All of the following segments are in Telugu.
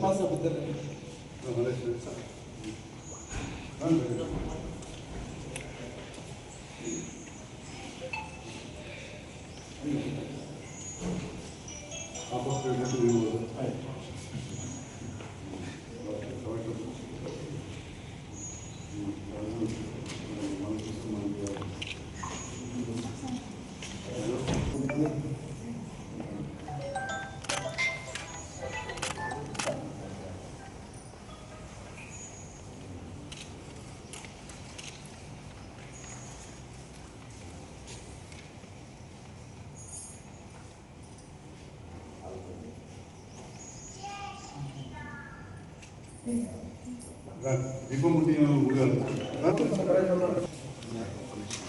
Passa a vida. はい。ఒక్క నిమిషం ఒక్క ప్రవీణ్ సైడ్కు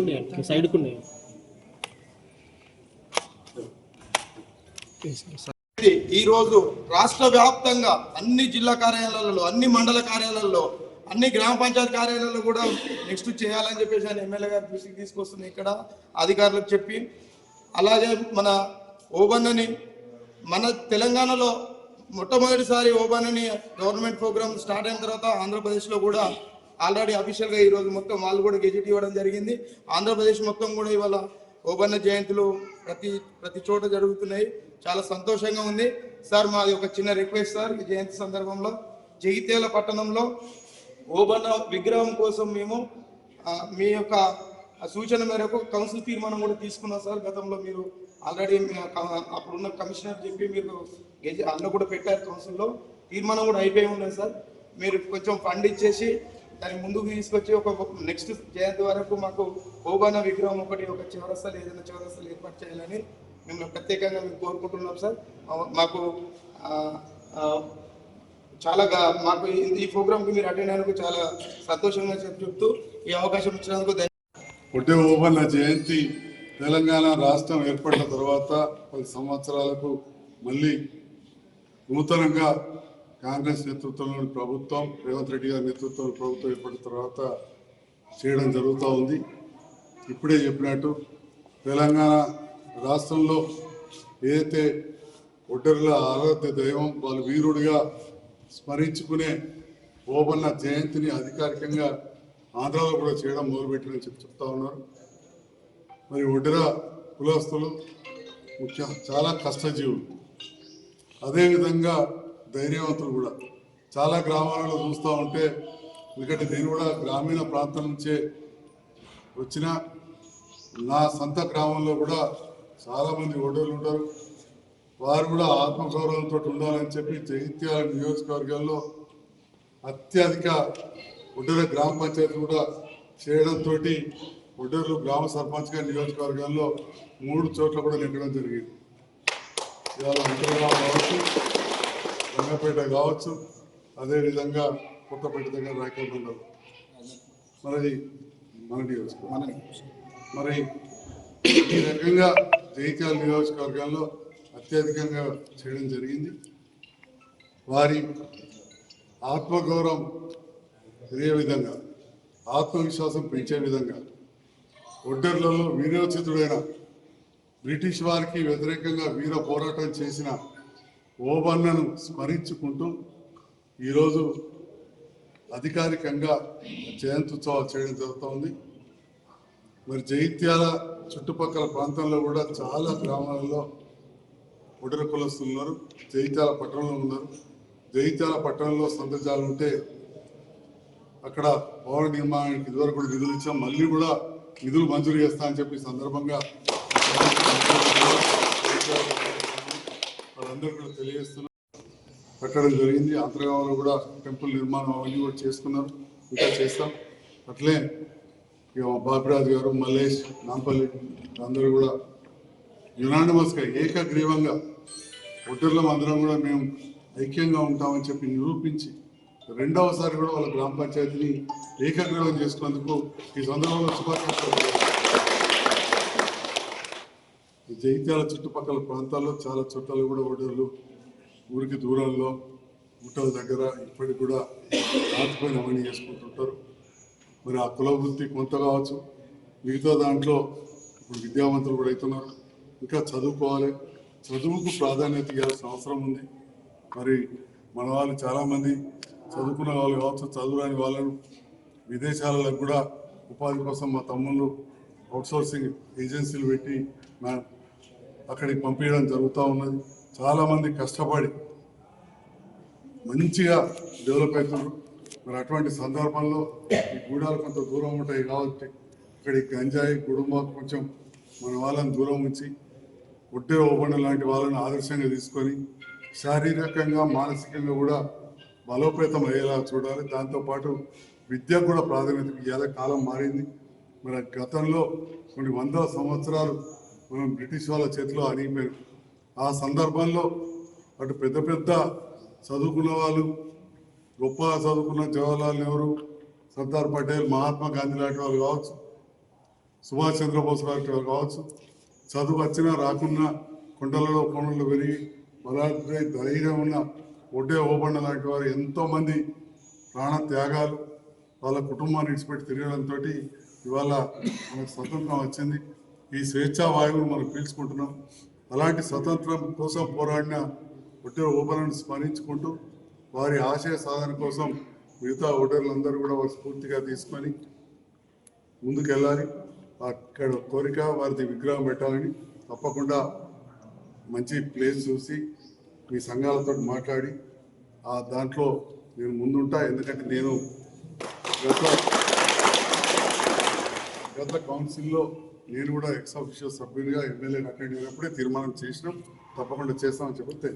ఉన్నాయండి సైడ్కు ఉన్నాయి ఇది ఈ రోజు రాష్ట్ర వ్యాప్తంగా అన్ని జిల్లా కార్యాలయాలలో అన్ని మండల కార్యాలయాల్లో అన్ని గ్రామ పంచాయతీ కార్యాలయాల్లో కూడా నెక్స్ట్ చేయాలని చెప్పేసి ఆయన ఎమ్మెల్యే గారి దృష్టికి తీసుకొస్తుంది ఇక్కడ అధికారులకు చెప్పి అలాగే మన ఓబన్నని మన తెలంగాణలో మొట్టమొదటిసారి ఓబన్నని గవర్నమెంట్ ప్రోగ్రామ్ స్టార్ట్ అయిన తర్వాత ఆంధ్రప్రదేశ్లో కూడా ఆల్రెడీ అఫీషియల్గా ఈ రోజు మొత్తం వాళ్ళు కూడా గెజిట్ ఇవ్వడం జరిగింది. ఆంధ్రప్రదేశ్ మొత్తం కూడా ఇవాళ ఓబన్న జయంతులు ప్రతి ప్రతి చోట జరుగుతున్నాయి. చాలా సంతోషంగా ఉంది. సార్ మాది ఒక చిన్న రిక్వెస్ట్ సార్ ఈ జయంతి సందర్భంలో. జగిత్యాల పట్టణంలో ఓబన్న విగ్రహం కోసం మేము మీ యొక్క సూచన మేరకు కౌన్సిల్ తీర్మానం కూడా తీసుకున్నాం సార్. గతంలో మీరు ఆల్రెడీ అప్పుడున్న కమిషనర్ చెప్పి మీరు గెజ అందులో కూడా పెట్టారు కౌన్సిల్లో. తీర్మానం కూడా అయిపోయి ఉన్నది సార్. మీరు కొంచెం ఫండ్ ఇచ్చేసి దాన్ని ముందుకు తీసుకొచ్చి ఒక నెక్స్ట్ జయంతి వరకు మాకు ఓబాన విగ్రహం ఒకటి ఒక చివరస్థలు ఏదైనా చివరస్థలు ఏర్పాటు చేయాలని మేము ప్రత్యేకంగా మేము కోరుకుంటున్నాం సార్. మాకు చాలా మాకు ఈ- ఈ ప్రోగ్రామ్కి మీరు అటెండ్ అయినందుకు చాలా సంతోషంగా చెప్తూ ఈ అవకాశం ఇచ్చినందుకు ధన్య- ఒడ్డే ఓబన్న జయంతి తెలంగాణ రాష్ట్రం ఏర్పడిన తర్వాత పది సంవత్సరాలకు మళ్ళీ నూతనంగా కాంగ్రెస్ నేతృత్వంలోని ప్రభుత్వం రేవంత్ రెడ్డి గారి నేతృత్వంలో ప్రభుత్వం ఏర్పడిన తర్వాత చేయడం జరుగుతూ ఉంది. ఇప్పుడే చెప్పినట్టు తెలంగాణ రాష్ట్రంలో ఏదైతే ఒడ్డర్ల ఆరాధ్య దైవం వాళ్ళు వీరుడిగా స్మరించుకునే ఓబన్న జయంతిని అధికారికంగా ఆంధ్రాలో కూడా చేయడం మొదలుపెట్టినని చెప్పి చెప్తా ఉన్నారు. మరి ఒడ్డెర కులస్తులు ముఖ్య చాలా కష్టజీవులు. అదేవిధంగా ధైర్యవంతులు కూడా. చాలా గ్రామాలలో చూస్తూ ఉంటే ఎందుకంటే నేను కూడా గ్రామీణ ప్రాంతం నుంచే వచ్చిన నా సొంత గ్రామంలో కూడా చాలామంది ఒడ్డర్లు ఉంటారు. వారు కూడా ఆత్మగౌరవంతో ఉండాలని చెప్పి జగిత్యాల నియోజకవర్గంలో అత్యధిక ఒడ్డెర గ్రామ పంచాయతీ కూడా చేయడంతో ఒడ్డెర్లు గ్రామ సర్పంచ్గా నియోజకవర్గంలో మూడు చోట్ల కూడా నెగ్గడం జరిగింది. ఇవాళ అంతర్గామ కావచ్చు రంగపేట కావచ్చు అదేవిధంగా కొత్తపేట దగ్గర రాయకల్ మండలం. మరి మన నియోజకవర్గం. మరి ఈ రకంగా జగిత్యాల నియోజకవర్గంలో అత్యధికంగా చేయడం జరిగింది. వారి ఆత్మగౌరవం పెరిగే విధంగా ఆత్మవిశ్వాసం పెంచే విధంగా ఒడ్డర్లలో వీరోచితుడైన బ్రిటిష్ వారికి వ్యతిరేకంగా వీర పోరాటం చేసిన ఓబన్నను స్మరించుకుంటూ ఈరోజు అధికారికంగా జయంత్యుత్సవాలు చేయడం జరుగుతోంది. మరి జైత్యాల చుట్టుపక్కల ప్రాంతంలో కూడా చాలా గ్రామాలలో ఉడర కులస్తులు ఉన్నారు జైత్యాల పట్టణంలో ఉన్నారు. జైత్యాల పట్టణంలో సంతజాలు ఉంటే అక్కడ భవన నిర్మాణానికి ఇదివరకు కూడా నిధులు ఇచ్చాం. మళ్ళీ కూడా నిధులు మంజూరు చేస్తా అని చెప్పి సందర్భంగా వాళ్ళందరూ కూడా తెలియజేస్తున్నారు కట్టడం జరిగింది. అంతర్గామంలో కూడా టెంపుల్ నిర్మాణం అవన్నీ కూడా చేసుకున్నారు. ఇంకా చేస్తాం. అట్లే ఇక బాపిరాజు గారు మల్లేష్ నాంపల్లి అందరూ కూడా యునానిమస్గా ఏకగ్రీవంగా ఒడ్డర్లం అందరం కూడా మేము ఐక్యంగా ఉంటామని చెప్పి నిరూపించి రెండవసారి కూడా వాళ్ళ గ్రామ పంచాయతీని ఏకగ్రీవం చేసుకున్నందుకు ఈ సందర్భంలో శుభాకాంక్షలు జైత్యాల చుట్టుపక్కల ప్రాంతాల్లో చాలా చుట్టాలు కూడా ఒడ్డర్లు ఊరికి దూరంలో గుట్టల దగ్గర ఇప్పటికి కూడా రాతిపైన అవన్నీ చేసుకుంటుంటారు. మరి ఆ కుల వృత్తి కొంత కావచ్చు మిగతా దాంట్లో ఇప్పుడు విద్యావంతులు కూడా అవుతున్నారు. ఇంకా చదువుకోవాలి చదువుకు ప్రాధాన్యత ఇవ్వాల్సిన అవసరం ఉంది. మరి మన వాళ్ళు చాలామంది చదువుకున్న వాళ్ళు కావచ్చు చదువురాని వాళ్ళను విదేశాలలో కూడా ఉపాధి కోసం మా తమ్ముళ్ళు అవుట్సోర్సింగ్ ఏజెన్సీలు పెట్టి నా అక్కడికి పంపించడం జరుగుతూ ఉన్నది. చాలామంది కష్టపడి మంచిగా డెవలప్ అవుతున్నారు. మరి అటువంటి సందర్భంలో ఈ గూడాలు కొంత దూరం ఉంటాయి కాబట్టి ఇక్కడ గంజాయి కుటుంబం కొంచెం మన వాళ్ళని దూరం ఉంచి ఒట్టే ఓపెన్ లాంటి వాళ్ళని ఆదర్శంగా తీసుకొని శారీరకంగా మానసికంగా కూడా బలోపేతం అయ్యేలా చూడాలి. దాంతోపాటు విద్య కూడా ప్రాధాన్యత ఇవ్వాలి కాలం మారింది. మరి గతంలో కొన్ని వందల సంవత్సరాలు మనం బ్రిటిష్ వాళ్ళ చేతిలో అణిగిపోయాం ఆ సందర్భంలో అటు పెద్ద పెద్ద చదువుకున్న వాళ్ళు గొప్పగా చదువుకున్న జవహర్లాల్ నెహ్రూ సర్దార్ పటేల్ మహాత్మా గాంధీ లాంటి వాళ్ళు కావచ్చు సుభాష్ చంద్రబోస్ లాంటి వాళ్ళు కావచ్చు చదువు వచ్చినా రాకున్నా కొండలలో కొండలు పెరిగి బలాత్కై ధైర్యం ఉన్న ఒడ్డే ఓబండ లాంటి వారు ఎంతోమంది ప్రాణ త్యాగాలు వాళ్ళ కుటుంబాన్ని విడిచిపెట్టి తిరగడంతో ఇవాళ మనకు స్వతంత్రం వచ్చింది. ఈ స్వేచ్ఛా వాయువును మనం పీల్చుకుంటున్నాం. అలాంటి స్వతంత్రం కోసం పోరాడిన ఒడ్డే ఓబలను స్మరించుకుంటూ వారి ఆశయ సాధన కోసం మిగతా ఓటర్లందరూ కూడా వారు స్ఫూర్తిగా తీసుకొని ముందుకెళ్ళాలి. అక్కడ కోరిక వారిది విగ్రహం పెట్టాలని తప్పకుండా మంచి ప్లేస్ చూసి మీ సంఘాలతో మాట్లాడి ఆ దాంట్లో నేను ముందుంటా. ఎందుకంటే నేను గత గత కౌన్సిల్లో నేను కూడా ఎక్స్ ఆఫీషియల్ సభ్యునిగా ఎమ్మెల్యేని అటెండ్ అయినప్పుడే తీర్మానం చేసినాం. తప్పకుండా చేస్తామని చెబితే